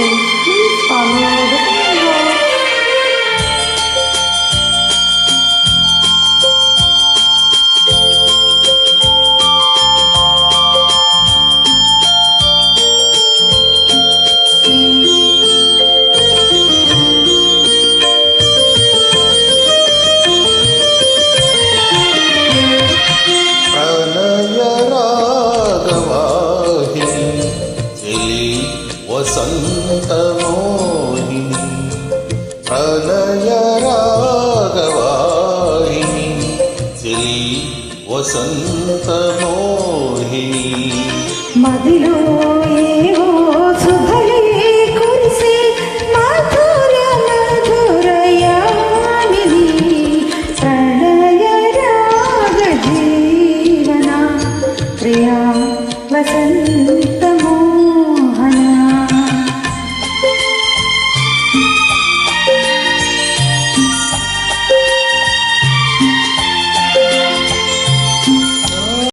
directions, please follow वसन्तमोहिनी प्रलयरागवाहिनी Shri वसन्तमोहिनी मदिलो एवो सुभले कुरिसे मधुर मधुरयामिनी प्रलयरागजीवना प्रिया वसन्त